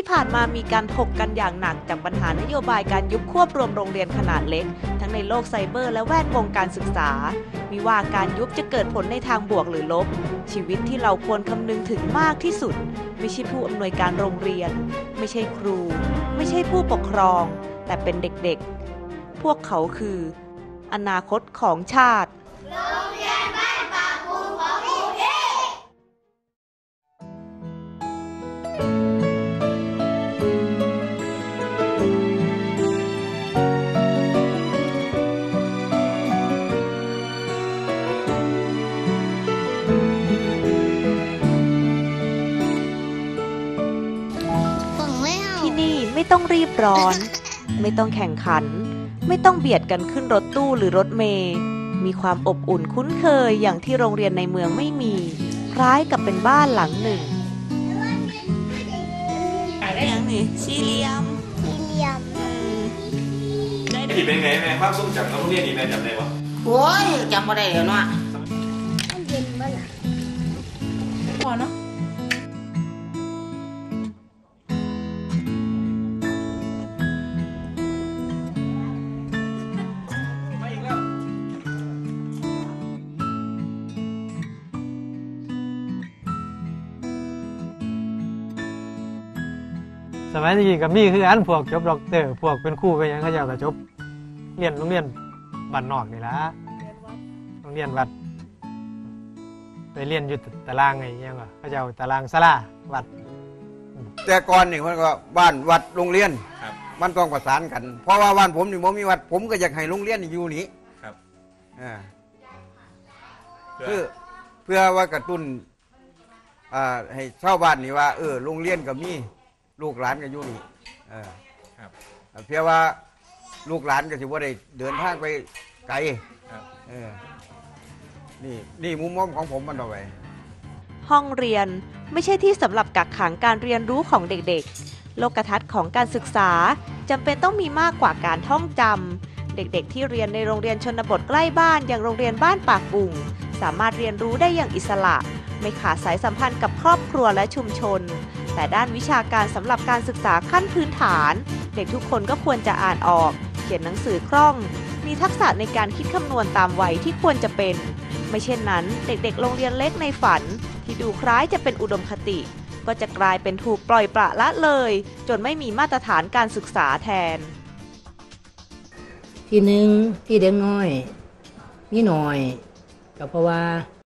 ที่ผ่านมามีการถกกันอย่างหนักจากปัญหานโยบายการยุบควบรวมโรงเรียนขนาดเล็ก ทั้งในโลกไซเบอร์และแวดวงการศึกษา มีว่าการยุบจะเกิดผลในทางบวกหรือลบ ชีวิตที่เราควรคำนึงถึงมากที่สุด ไม่ใช่ผู้อำนวยการโรงเรียน ไม่ใช่ครู ไม่ใช่ผู้ปกครอง แต่เป็นเด็กๆ พวกเขาคือ อนาคตของชาติฝั่ง ไม่ต้องรีบร้อน ไม่ต้องแข่งขัน ไม่ต้องเบียดกันขึ้นรถตู้หรือรถเมย์มีความอบอุ่นคุ้นเคยอย่างที่โรงเรียนในเมืองไม่มี คล้ายกับเป็นบ้านหลังหนึ่งอย่างนี้สี่เหลี่ยมสี่เหลี่ยมที่เป็นไงแม่ความทรงจำของโรงเรียนนี่แม่จำได้ปะโอ้ยจำบ่ได้แล้วเนาะมันเย็นบ้าล่ะพอเนาะ สมัยนี้ก็มีคืออันพวกจบด็อกเตอร์พวกเป็นครู่เป็นหยังเขาเจ้าก็จบเรียนโรงเรียนบ้านนอกนี่ละโรงเรียนวัด ไปเรียนอยู่ตารางไงยังก็เขาเจ้าตารางสลาวัด แต่ก่อนนี่มันก็บ้านวัดโรงเรียนครับ มันต้องประสานกัน เพราะว่าบ้านผมนี่ผมมีวัด ผมก็อยากให้โรงเรียนนี่อยู่นี่ครับ อ่าเพื่เพื่ออเพื่อว่ากระตุ้นอ่าให้ชาวบ้านนี่ว่า เออโรงเรียนก็มี ลูกหลานก็อยู่นี่เออครับเพื่อว่าลูกหลานก็ถือว่าได้เดินทางไปไกลครับเออนี่นี่มุมมองของผมมันเอาไว้ห้องเรียนไม่ใช่ที่สำหรับกักขังการเรียนรู้ของเด็กๆ โลกทัศน์ของการศึกษาจำเป็นต้องมีมากกว่าการท่องจำเด็กๆ ที่เรียนในโรงเรียนชนบทใกล้บ้านอย่างโรงเรียนบ้านปากบุ่งสามารถเรียนรู้ได้อย่างอิสระ ไม่ขาดสายสัมพันธ์กับครอบครัวและชุมชน แต่ด้านวิชาการสำหรับการศึกษาขั้นพื้นฐาน เด็กทุกคนก็ควรจะอ่านออก เขียนหนังสือคล่อง มีทักษะในการคิดคำนวณตามวัยที่ควรจะเป็น ไม่เช่นนั้น เด็กๆ โรงเรียนเล็กในฝัน ที่ดูคล้ายจะเป็นอุดมคติ ก็จะกลายเป็นถูกปล่อยปละละเลย จนไม่มีมาตรฐานการศึกษาแทน ที่หนึ่งที่เด็กน้อยมีหน่อยก็เพราะว่า